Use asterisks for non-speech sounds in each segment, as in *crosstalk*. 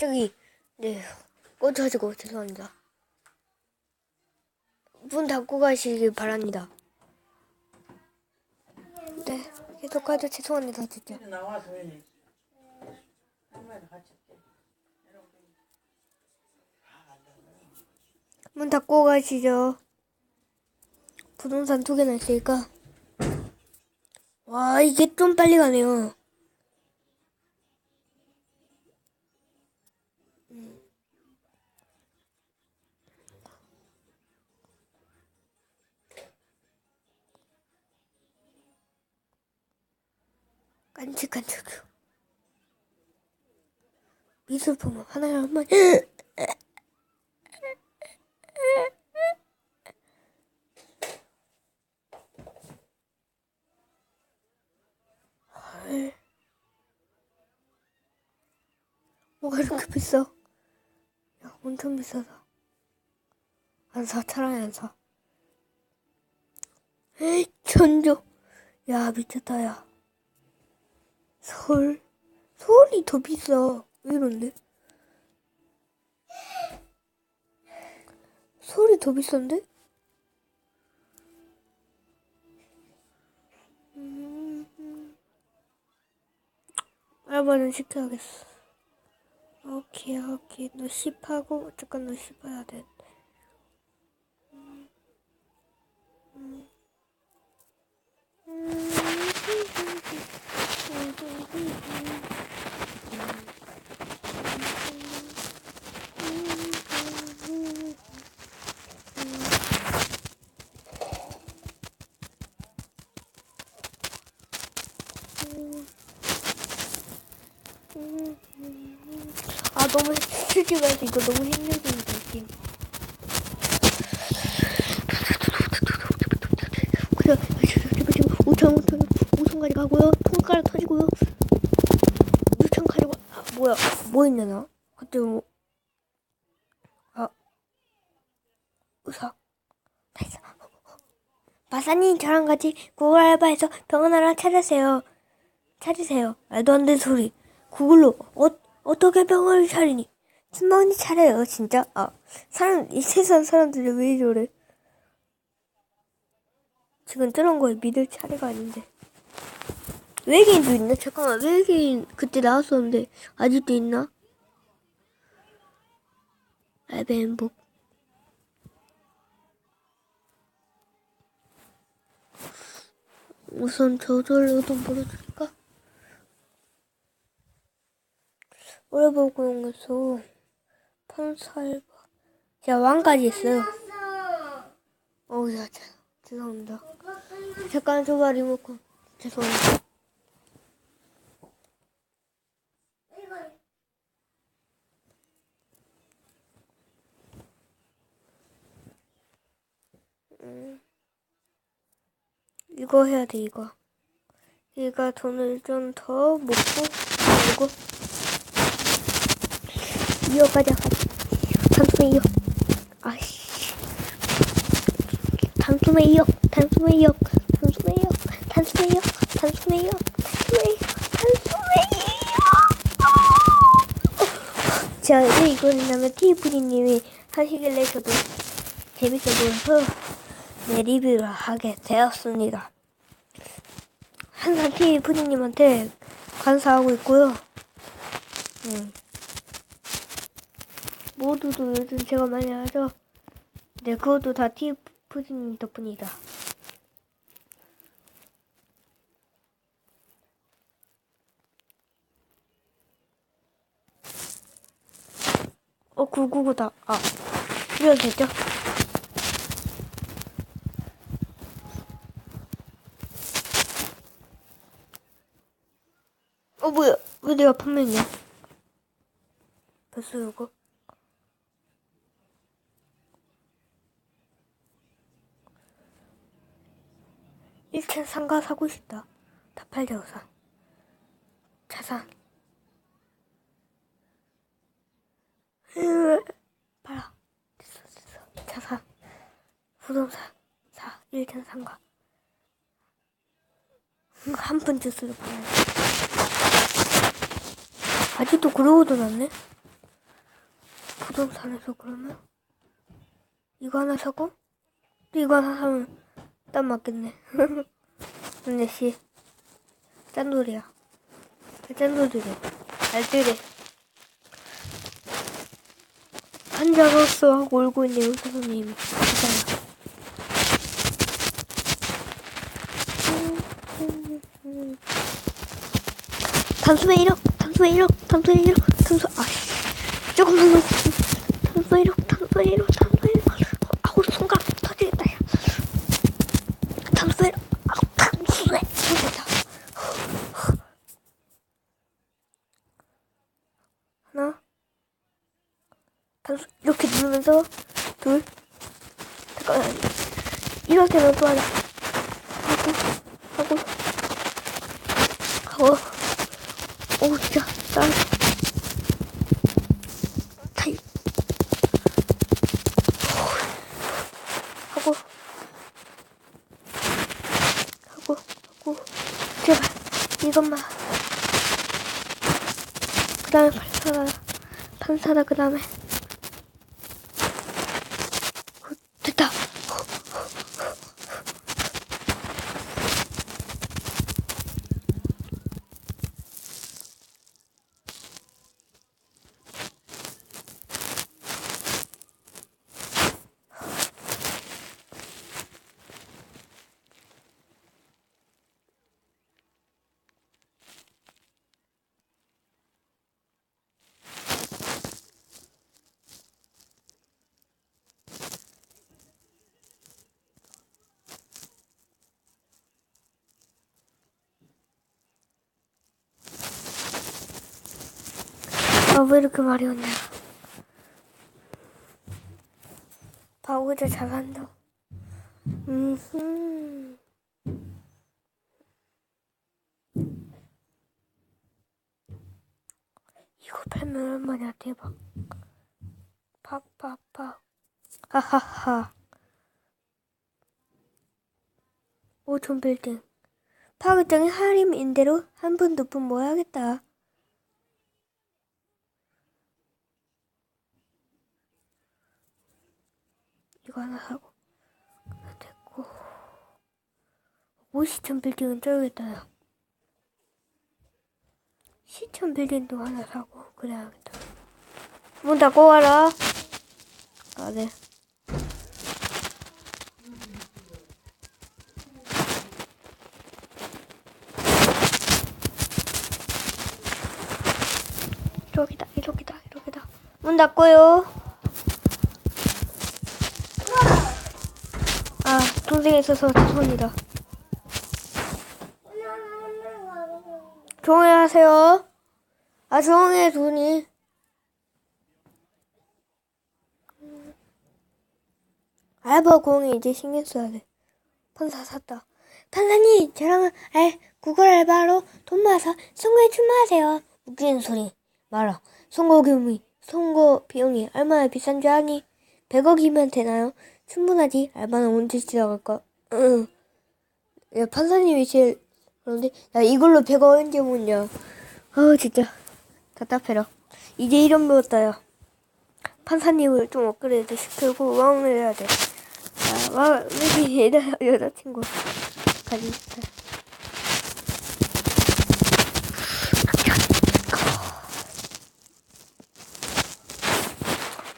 저기 네 꺼져가지고 죄송합니다. 문 닫고 가시길 바랍니다. 네 계속 하죠 죄송합니다 진짜. 나와 도현이 같이 문 닫고 가시죠. 부동산 두 개나 있으니까. 와, 이게 좀 빨리 가네요. 깐직깐직. 미술품 하나를 한 번. 뭐가 이렇게 비싸? 야, 엄청 비싸다. 안 사, 차라리 안 사. 에이, 천조. 야, 미쳤다, 야. 서울. 서울이 더 비싸. 왜 이런데? 서울이 더 비싼데? 음, 알바는 시켜야겠어. 오케이, 오케이. 너 씹하고, 잠깐 너 씹어야 돼. 아, 너무 솔직히 말해서 이거 너무 힘들게 느낌. 지금 5천, 5천, 5천까지 통가락 터지고요. 6천 가지고, 아, 뭐야, 뭐 있냐, 나? 그때 뭐, 아, 의사. 나이스. 마사님, 저랑 같이 구글 알바해서 병원 하나 찾으세요. 찾으세요. 말도 안 되는 소리. 구글로, 어, 어떻게 병원을 차리니? 신방이 차려요, 진짜. 아, 사람, 이 세상 사람들이 왜 이러래? 지금 저런 거에 믿을 차례가 아닌데. 외계인도 있나? 잠깐만, 외계인 그때 나왔었는데, 아직도 있나? 알베인복. 우선 저절로 좀 보여줄까? 오래 보고 용에서 판살바. 제가 왕까지 있어요. 어우, 야, 자, 죄송합니다. 잠깐 줘봐, 리모컨. 죄송합니다. 음, 이거 해야 돼, 이거. 얘가 돈을 좀 더 먹고, 그리고, 이어 가자, 가자. 단숨에 이어. 아씨. 단숨에 이어, 단숨에 이어, 단숨에 이어, 단숨에 이어, 단숨에 이어, 단숨에 이어. 자, 이제 이거는 나면 티브리님이 하시길래 저도 재밌어 보여서 네, 리뷰를 하게 되었습니다. 항상 티브리님한테 감사하고 있고요. 음. 모두도 요즘 제가 많이 하죠. 네, 그것도 다 티푸드님 덕분이다. 어, 999다. 아, 이래도 되죠? 어, 뭐야. 왜 내가 판매냐? 벌써 이거? 일층 상가 사고 싶다. 다 팔려, 우선. 자산. 으, 팔아. 됐어, 됐어. 자산. 부동산. 사. 1층 상가. 한 푼 주스로 팔아야 돼. 아직도 그러고도 났네? 부동산에서 그러면 이거 하나 사고 또 이거 하나 사면 딱 맞겠네. *laughs* 근데 씨 짠돌이야. 짠돌이래. 알뜰해. 환자로서 하고 울고 의사 선생님이 있잖아. 단숨에 1억, 단숨에 1억, 단숨에 1억, 단숨, 아씨. 조금만 더. 단숨에 1억, 단숨에 1억, 단숨에 1억. 아우, 손가락 터지겠다, 야. 단숨에 1억, 아우, 단숨에. 터지겠다. 하나. 단숨, 이렇게 누르면서, 둘. 잠깐만. 이렇게 넣고 하나. 하고, 하고, 하고. 오, 진짜, 짠. 타임. 하고, 하고, 하고, 제발, 이것만. 그 다음에 판사다, 판사다, 그 다음에. 됐다. 아, 왜 이렇게 말이 없냐. 바보자 잘한다. 음, 이거 팔면 얼마냐, 대박. 팍팍팍. 하하하. 오촌 빌딩. 파극장의 할인 임대로 한 푼 두 푼 모아야겠다. 이거 하나 사고 됐고. 오시천 빌딩은 쩔겠다. 야. 시천 빌딩도 하나 사고 그래야겠다. 문 닫고 와라. 아네. 이렇게다 이렇게다 이렇게다. 문 닫고요 아, 동생이 있어서 죄송합니다. 조용히 하세요. 아, 조용히 해, 돈이. 알바 공이 이제 신경 써야 돼. 판사 샀다. 판사님, 저랑 알, 구글 알바로 돈 모아서 선거에 출마하세요. 웃기는 소리. 말아. 선거 비용이, 선거 비용이 얼마나 비싼 줄 아니? 100억이면 되나요? 충분하지. 알바는 언제 시작할까? 응. 야, 판사님이 제일, 그런데, 야, 이걸로 100억 언제 모냐. 아우, 진짜. 답답해라. 이제 이름 배웠다, 야. 판사님을 좀 업그레이드 시키고, 왕을 해야 돼. 야, 왕, 왜 여자, 여자친구. 가지고 있다.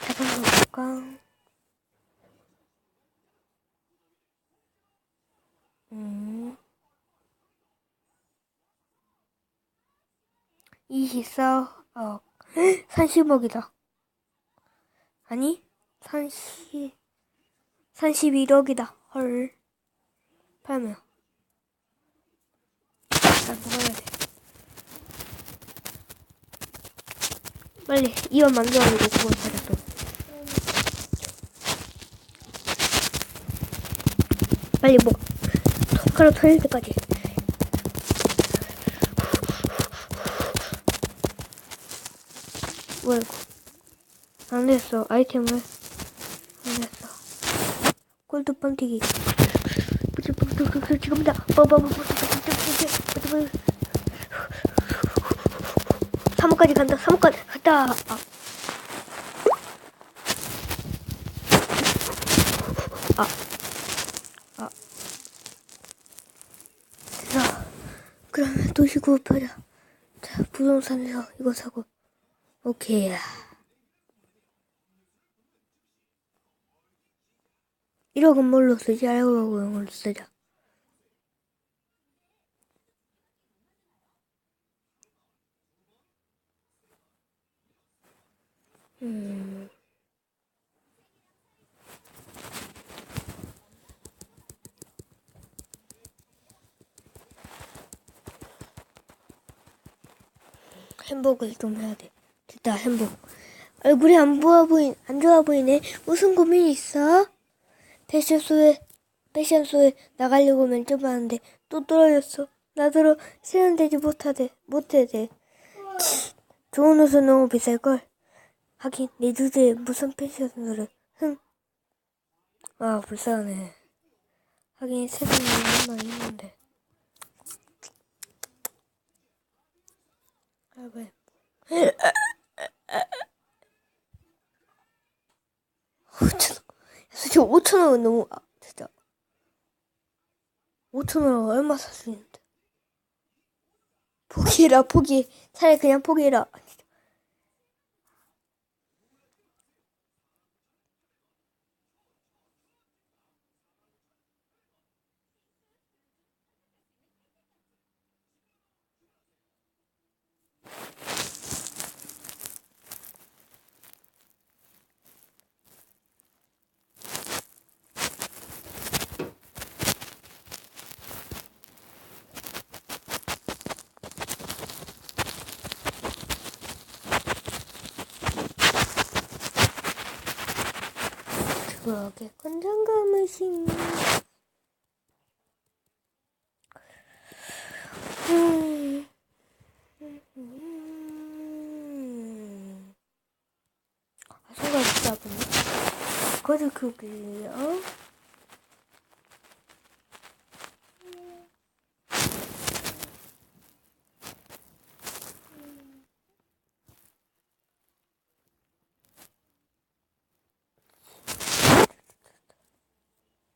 잠깐만 볼까? 음. 24억. 30억이다. 아니, 30, 31억이다. 헐. 팔면. 나 먹어야 돼. 빨리, 이원 만들어야 돼, 찾아 또. 빨리 먹어. 손가락 터질 때까지. 뭐야 이거 안 됐어 아이템을 안 됐어 골드 뻥튀기 지금다 사무까지 간다 사무까지 갔다 아. 아. 자, 그러면 도시 구입하자. 자, 부동산에서 이거 사고. 오케이. 1억은 뭘로 쓰지? 알고 보고 걸로 쓰자. 음. 행복을 좀 해야 돼. 됐다, 행복. 얼굴이 안 좋아 보이, 안 좋아 보이네. 무슨 고민이 있어? 패션쇼에, 패션쇼에 나가려고 면접하는데 또 떨어졌어. 나더러 세련되지 못하대, 못해대. 치, 좋은 옷은 너무 비쌀 걸. 하긴, 내 주제에 무슨 패션쇼를, 흥. 아, 불쌍하네. 하긴, 세상에 얼마나 있는데. 아, 왜. 5천원. 솔직히 5천원은 너무, 아, 진짜. 5천원 얼마 살 수 있는데. 포기해라, 포기. 차라리 그냥 포기해라. 그러게 건장감을 심. 음. 음. 아, 진짜 아프네. 거지 그게요.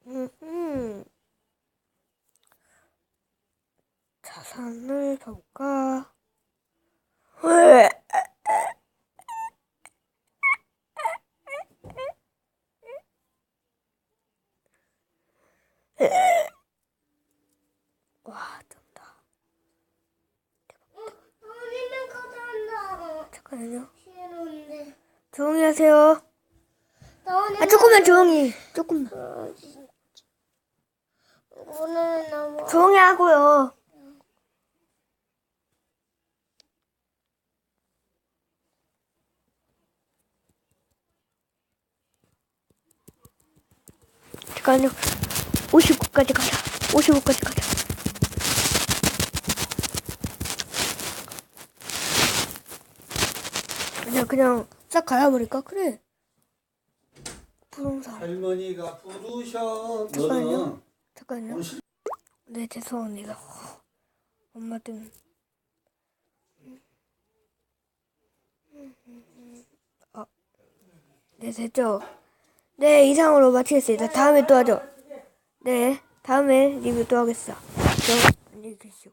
음. 자산을 볼까? 와, 가져간다. 잠깐만요. 조용히 하세요. 아, 조금만 조용히. 조금만. 너무 조용히 하고요. 잠깐요. 59까지 가자. 55까지 가자. 그냥 그냥 싹 갈아버릴까? 그래. 부동산. 할머니가 부르셔. 잠깐요. 실- 네, 죄송합니다. 엄마 때문에. 아, 네, 됐죠? 네, 이상으로 마치겠습니다. 다음에 또 하죠. 네, 다음에 리뷰 또 하겠습니다. 그럼 안녕히 계십시오.